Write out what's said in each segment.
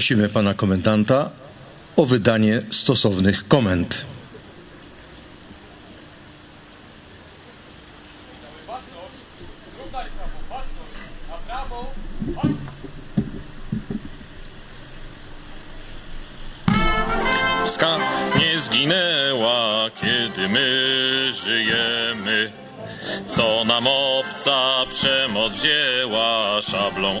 Prosimy pana komendanta o wydanie stosownych komend. Polska nie zginęła, kiedy my żyjemy. Co nam obca przemoc wzięła, szablą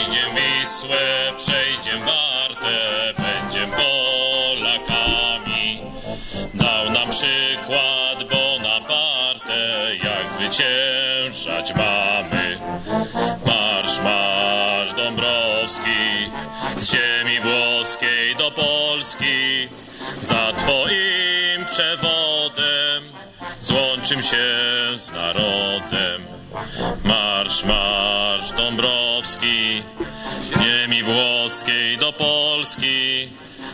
Przejdziem Wartę, będziem Polakami. Dał nam przykład Bonaparte, jak zwyciężać mamy. Marsz, marsz Dąbrowski, z ziemi włoskiej do Polski. Za twoim przewodem złączym się z narodem. Marsz, marsz Dąbrowski, ziemi włoskiej do Polski.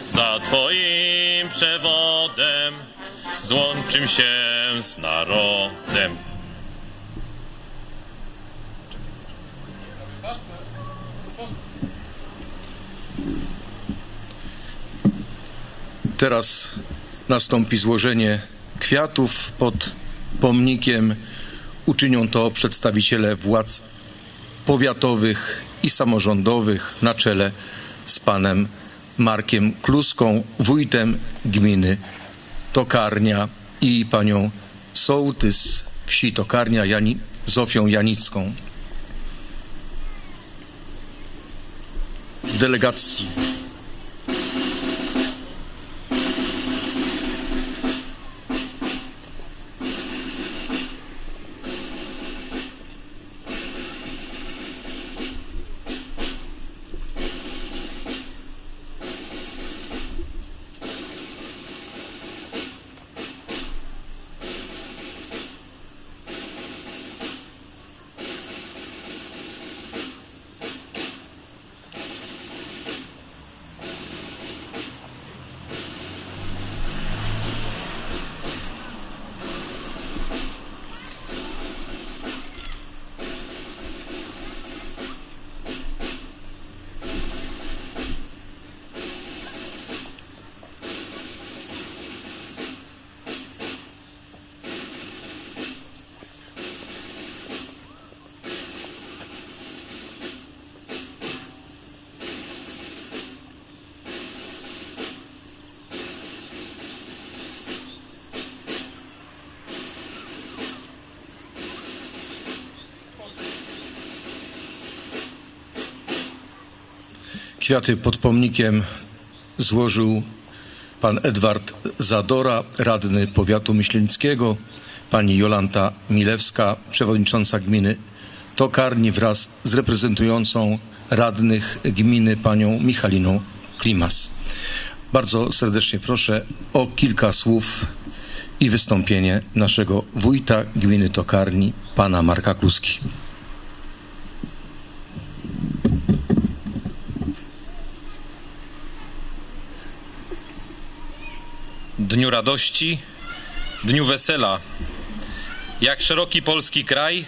Za twoim przewodem złączym się z narodem. Teraz nastąpi złożenie kwiatów pod pomnikiem. Uczynią to przedstawiciele władz powiatowych i samorządowych na czele z panem Markiem Kluską, wójtem gminy Tokarnia i panią sołtys wsi Tokarnia Jani, Zofią Janicką. Delegacji Kwiaty pod pomnikiem złożył pan Edward Zadora, radny powiatu myślenickiego, pani Jolanta Milewska, przewodnicząca gminy Tokarni wraz z reprezentującą radnych gminy panią Michaliną Klimas. Bardzo serdecznie proszę o kilka słów i wystąpienie naszego wójta gminy Tokarni, pana Marka Kluski. Dniu radości, dniu wesela, jak szeroki polski kraj,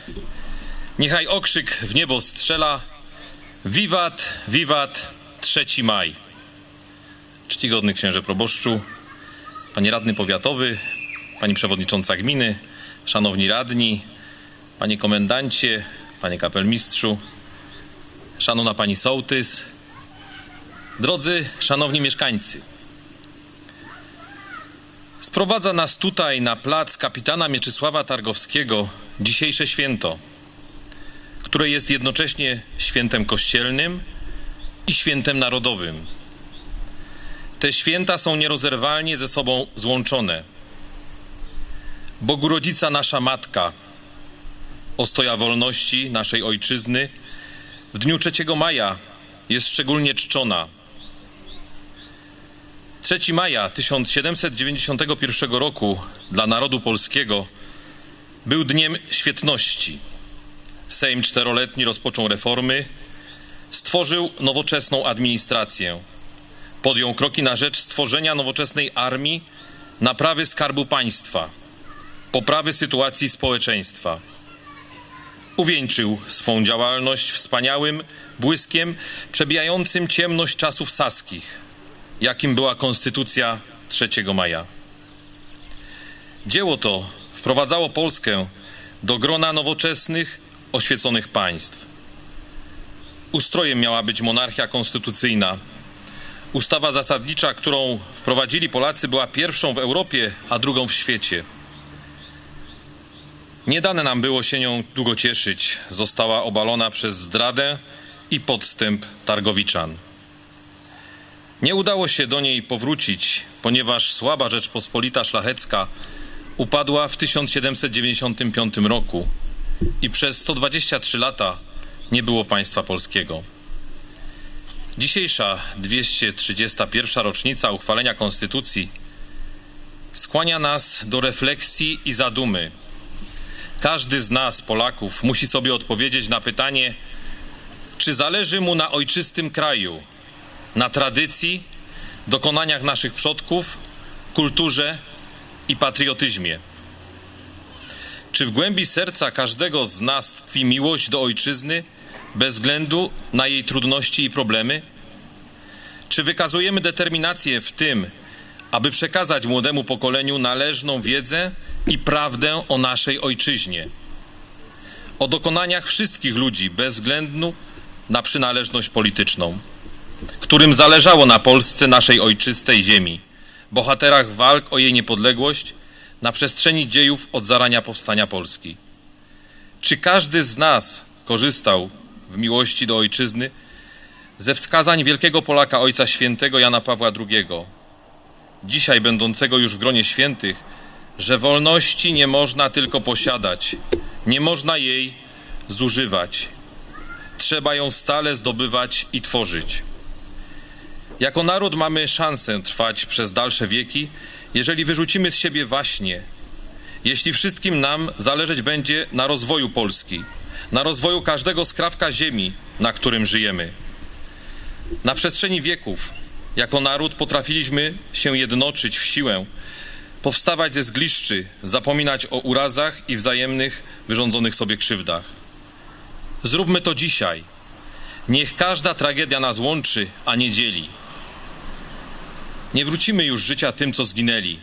niechaj okrzyk w niebo strzela, wiwat, wiwat, 3 maj. Czcigodny księże proboszczu, panie radny powiatowy, pani przewodnicząca gminy, szanowni radni, panie komendancie, panie kapelmistrzu, szanowna pani sołtys, drodzy, szanowni mieszkańcy. Sprowadza nas tutaj na plac kapitana Mieczysława Targowskiego dzisiejsze święto, które jest jednocześnie świętem kościelnym i świętem narodowym. Te święta są nierozerwalnie ze sobą złączone. Bogu Rodzica nasza Matka, ostoja wolności naszej Ojczyzny, w dniu 3 maja jest szczególnie czczona. 3 maja 1791 roku dla narodu polskiego był dniem świetności. Sejm czteroletni rozpoczął reformy, stworzył nowoczesną administrację, podjął kroki na rzecz stworzenia nowoczesnej armii, naprawy skarbu państwa, poprawy sytuacji społeczeństwa. Uwieńczył swą działalność wspaniałym błyskiem przebijającym ciemność czasów saskich, jakim była Konstytucja 3 maja. Dzieło to wprowadzało Polskę do grona nowoczesnych, oświeconych państw. Ustrojem miała być monarchia konstytucyjna. Ustawa zasadnicza, którą wprowadzili Polacy, była pierwszą w Europie, a drugą w świecie. Nie dane nam było się nią długo cieszyć. Została obalona przez zdradę i podstęp Targowiczan. Nie udało się do niej powrócić, ponieważ słaba Rzeczpospolita Szlachecka upadła w 1795 roku i przez 123 lata nie było państwa polskiego. Dzisiejsza 231. rocznica uchwalenia Konstytucji skłania nas do refleksji i zadumy. Każdy z nas, Polaków, musi sobie odpowiedzieć na pytanie, czy zależy mu na ojczystym kraju, na tradycji, dokonaniach naszych przodków, kulturze i patriotyzmie. Czy w głębi serca każdego z nas tkwi miłość do ojczyzny, bez względu na jej trudności i problemy? Czy wykazujemy determinację w tym, aby przekazać młodemu pokoleniu należną wiedzę i prawdę o naszej ojczyźnie? O dokonaniach wszystkich ludzi, bez względu na przynależność polityczną, którym zależało na Polsce naszej ojczystej ziemi, bohaterach walk o jej niepodległość na przestrzeni dziejów od zarania powstania Polski. Czy każdy z nas korzystał w miłości do ojczyzny ze wskazań wielkiego Polaka Ojca Świętego Jana Pawła II, dzisiaj będącego już w gronie świętych, że wolności nie można tylko posiadać, nie można jej zużywać. Trzeba ją stale zdobywać i tworzyć. Jako naród mamy szansę trwać przez dalsze wieki, jeżeli wyrzucimy z siebie waśnie, jeśli wszystkim nam zależeć będzie na rozwoju Polski, na rozwoju każdego skrawka ziemi, na którym żyjemy. Na przestrzeni wieków, jako naród, potrafiliśmy się jednoczyć w siłę, powstawać ze zgliszczy, zapominać o urazach i wzajemnych wyrządzonych sobie krzywdach. Zróbmy to dzisiaj. Niech każda tragedia nas łączy, a nie dzieli. Nie wrócimy już życia tym, co zginęli.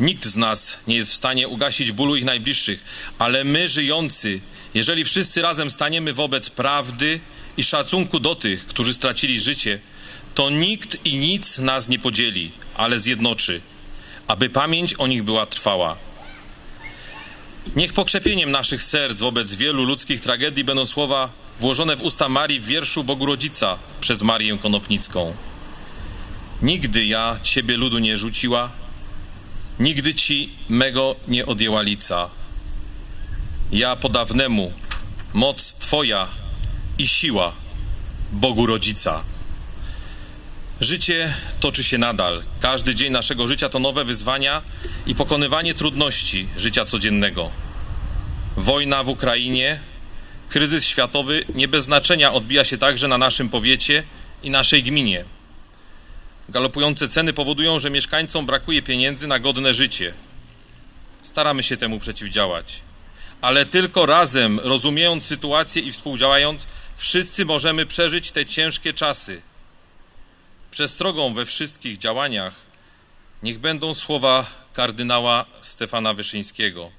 Nikt z nas nie jest w stanie ugasić bólu ich najbliższych, ale my żyjący, jeżeli wszyscy razem staniemy wobec prawdy i szacunku do tych, którzy stracili życie, to nikt i nic nas nie podzieli, ale zjednoczy, aby pamięć o nich była trwała. Niech pokrzepieniem naszych serc wobec wielu ludzkich tragedii będą słowa włożone w usta Marii w wierszu Bogu Rodzica przez Marię Konopnicką. Nigdy ja Ciebie ludu nie rzuciła, nigdy Ci mego nie odjęła lica. Ja podawnemu, moc Twoja i siła Bogu Rodzica. Życie toczy się nadal. Każdy dzień naszego życia to nowe wyzwania i pokonywanie trudności życia codziennego. Wojna w Ukrainie, kryzys światowy nie bez znaczenia odbija się także na naszym powiecie i naszej gminie. Galopujące ceny powodują, że mieszkańcom brakuje pieniędzy na godne życie. Staramy się temu przeciwdziałać. ale tylko razem, rozumiejąc sytuację i współdziałając, wszyscy możemy przeżyć te ciężkie czasy. Przestrogą we wszystkich działaniach niech będą słowa kardynała Stefana Wyszyńskiego.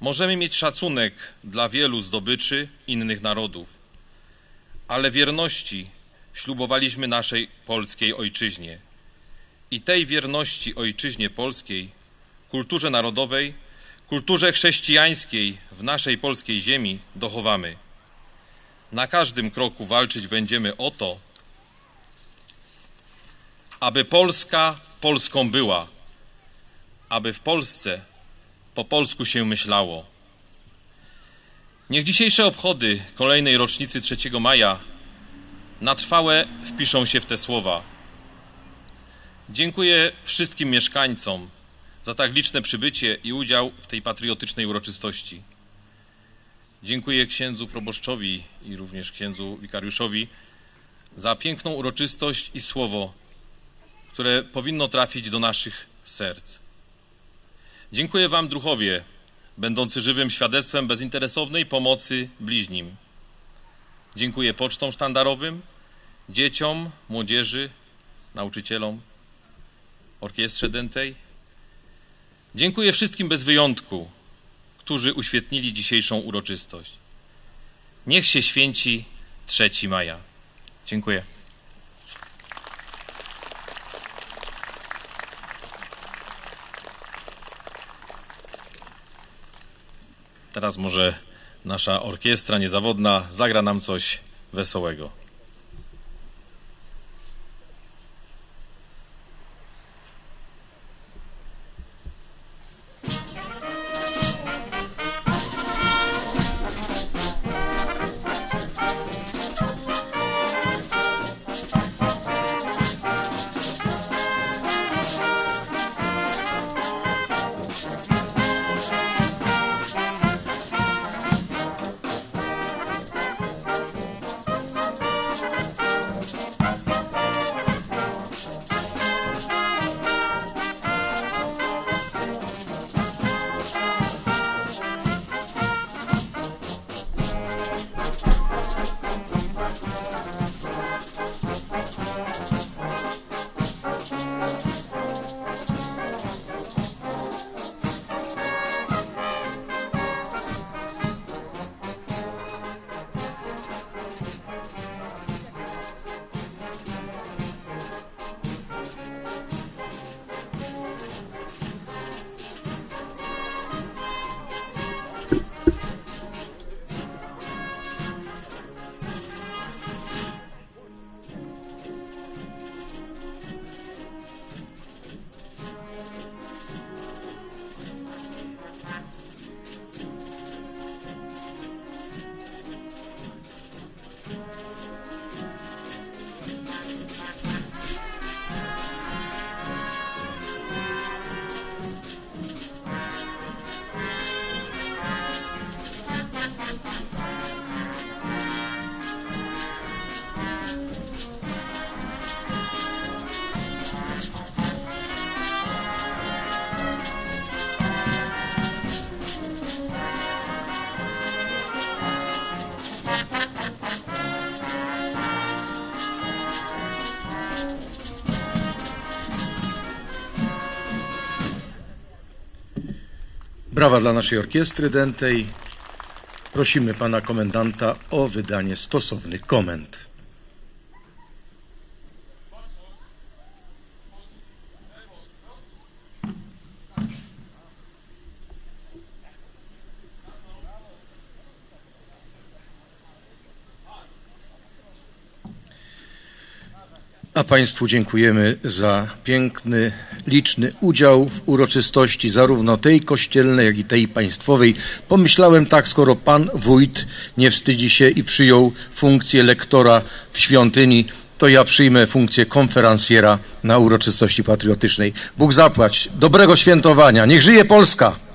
Możemy mieć szacunek dla wielu zdobyczy innych narodów, ale wierności ślubowaliśmy naszej polskiej ojczyźnie. I tej wierności ojczyźnie polskiej, kulturze narodowej, kulturze chrześcijańskiej w naszej polskiej ziemi dochowamy. Na każdym kroku walczyć będziemy o to, aby Polska Polską była, aby w Polsce po polsku się myślało. Niech dzisiejsze obchody kolejnej rocznicy 3 maja na trwałe wpiszą się w te słowa. Dziękuję wszystkim mieszkańcom za tak liczne przybycie i udział w tej patriotycznej uroczystości. Dziękuję księdzu proboszczowi i również księdzu wikariuszowi za piękną uroczystość i słowo, które powinno trafić do naszych serc. Dziękuję Wam, druhowie, będący żywym świadectwem bezinteresownej pomocy bliźnim. Dziękuję pocztom sztandarowym, dzieciom, młodzieży, nauczycielom, orkiestrze dętej. Dziękuję wszystkim bez wyjątku, którzy uświetnili dzisiejszą uroczystość. Niech się święci 3 maja. Dziękuję. Teraz może nasza orkiestra niezawodna zagra nam coś wesołego. Brawa dla naszej orkiestry dętej. Prosimy pana komendanta o wydanie stosownych komend. A Państwu dziękujemy za piękny, liczny udział w uroczystości, zarówno tej kościelnej, jak i tej państwowej. Pomyślałem tak, skoro Pan Wójt nie wstydzi się i przyjął funkcję lektora w świątyni, to ja przyjmę funkcję konferencjera na uroczystości patriotycznej. Bóg zapłać. Dobrego świętowania. Niech żyje Polska!